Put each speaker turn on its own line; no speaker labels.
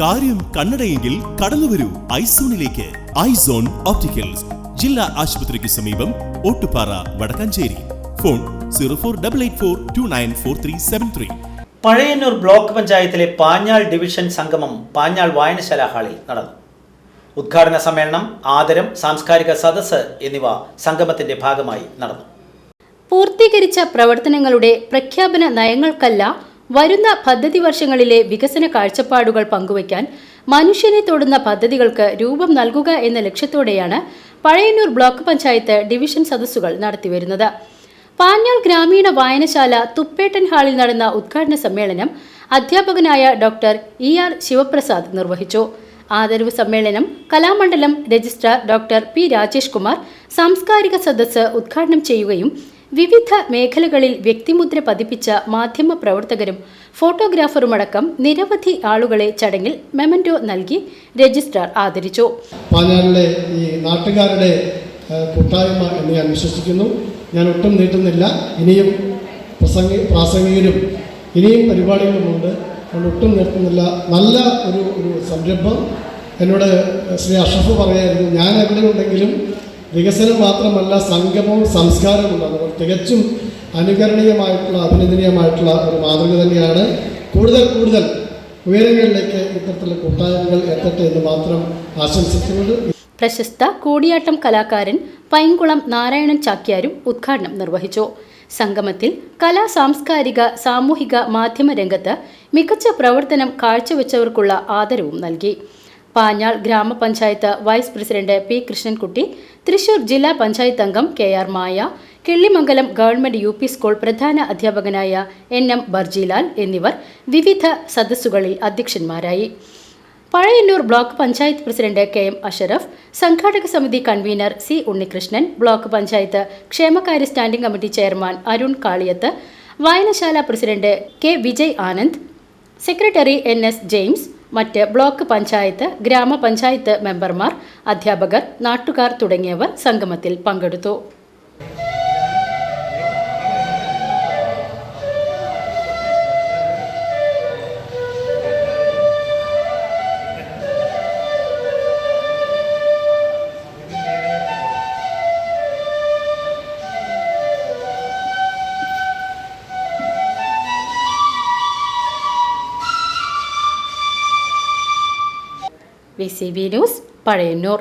കാര്യം കണ്ണടയെങ്കിൽ കടന്നുവരൂ ഐസോണിലേക്ക്. Eyes on opticals. ജില്ലാ ആശുപത്രിക്ക് സമീപം Ottupara Vadakkanchery. Phone zero four double eight four two nine four three seven three.
Pazhayannur block പഞ്ചായത്തിലെ Panjal division സംഗമം പാഞ്ഞാൾ വായനശാല ഹാളിൽ നടന്നു. ഉദ്ഘാടന സമ്മേളനം ആദരം സാംസ്കാരിക സദസ്സ് എന്നിവ സംഗമത്തിന്റെ ഭാഗമായി നടന്നു.
പൂർത്തീകരിച്ച പ്രവർത്തനങ്ങളുടെ പ്രഖ്യാപന നയങ്ങൾക്കല്ല വരുന്ന പദ്ധതി വർഷങ്ങളിലെ വികസന കാഴ്ചപ്പാടുകൾ പങ്കുവയ്ക്കാൻ മനുഷ്യനെ തൊടുന്ന പദ്ധതികൾക്ക് രൂപം നൽകുക എന്ന ലക്ഷ്യത്തോടെയാണ് പഴയന്നൂർ ബ്ലോക്ക് പഞ്ചായത്ത് ഡിവിഷൻ സദസ്സുകൾ നടത്തിവരുന്നത്. പാഞ്ഞാൾ ഗ്രാമീണ വായനശാല തുപ്പേട്ടൻ ഹാളിൽ നടന്ന ഉദ്ഘാടന സമ്മേളനം അധ്യാപകനായ ഡോക്ടർ ഇ ആർ ശിവപ്രസാദ് നിർവഹിച്ചു. ആദരവ് സമ്മേളനം Kalamandalam registrar doctor P Rajesh Kumar സാംസ്കാരിക സദസ്സ് ഉദ്ഘാടനം ചെയ്യുകയും വിവിധ മേഖലകളിൽ വ്യക്തിമുദ്ര പതിപ്പിച്ച മാധ്യമ പ്രവർത്തകരും ഫോട്ടോഗ്രാഫറുമടക്കം നിരവധി ആളുകളെ ചടങ്ങിൽ മെമന്റോ നൽകി രജിസ്ട്രാർ ആദരിച്ചു.
പാഞ്ഞാലിലെ ഈ നാട്ടുകാരുടെ കൂട്ടായ്മ എന്ന് ഞാൻ വിശ്വസിക്കുന്നു. ഞാൻ ഒട്ടും നീട്ടുന്നില്ല. ഇനിയും പ്രസംഗി പ്രാസംഗികരും ഇനിയും പരിപാടികളുമുണ്ട്. ഞാൻ ഒട്ടും നിർത്തുന്നില്ല നല്ല ഒരു ഒരു സംരംഭം. എന്നോട് ശ്രീ അഷഫ് പറയായിരുന്നു ഞാൻ എവിടെ ഉണ്ടെങ്കിലും വികസനം മാത്രമല്ല സംഗമവും സംസ്കാരവും ഉണ്ടാകും തികച്ചും അനുകരണീയമായിട്ടുള്ള അഭിനന്ദനീയമായിട്ടുള്ള ഒരു മാതൃക തന്നെയാണ്. കൂടുതൽ കൂടുതൽ ഉയരങ്ങളിലേക്ക് ഇത്തരത്തിലുള്ള കൂട്ടായ്മകൾ എത്തട്ടെ എന്ന് മാത്രം ആശംസിച്ചുകൊണ്ട്
പ്രശസ്ത കൂടിയാട്ടം കലാകാരൻ പൈങ്കുളം നാരായണൻ ചാക്യാരും ഉദ്ഘാടനം നിർവഹിച്ചു. സംഗമത്തിൽ കലാ സാംസ്കാരിക സാമൂഹിക മാധ്യമ രംഗത്ത് മികച്ച പ്രവർത്തനം കാഴ്ചവെച്ചവർക്കുള്ള ആദരവും നൽകി. പാഞ്ഞാൾ ഗ്രാമപഞ്ചായത്ത് vice president P Krishnankutty Thrissur ജില്ലാ പഞ്ചായത്ത് അംഗം K R Maya Killimangalam government U school പ്രധാന അധ്യാപകനായ എൻ എം ബർജിലാൽ എന്നിവർ വിവിധ സദസ്സുകളിൽ അധ്യക്ഷന്മാരായി. Pazhayannur block panchayat president K M Ashraf സംഘാടക സമിതി convener C Unnikrishnan block panchayat ക്ഷേമകാര്യ standing committee chairman Arun Kaliyath വായനശാല president K Vijay Anand secretary N S James മറ്റ് ബ്ലോക്ക് പഞ്ചായത്ത് ഗ്രാമപഞ്ചായത്ത് മെമ്പർമാർ അധ്യാപകർ നാട്ടുകാർ തുടങ്ങിയവർ സംഗമത്തിൽ പങ്കെടുത്തു. V C B news Pazhayannur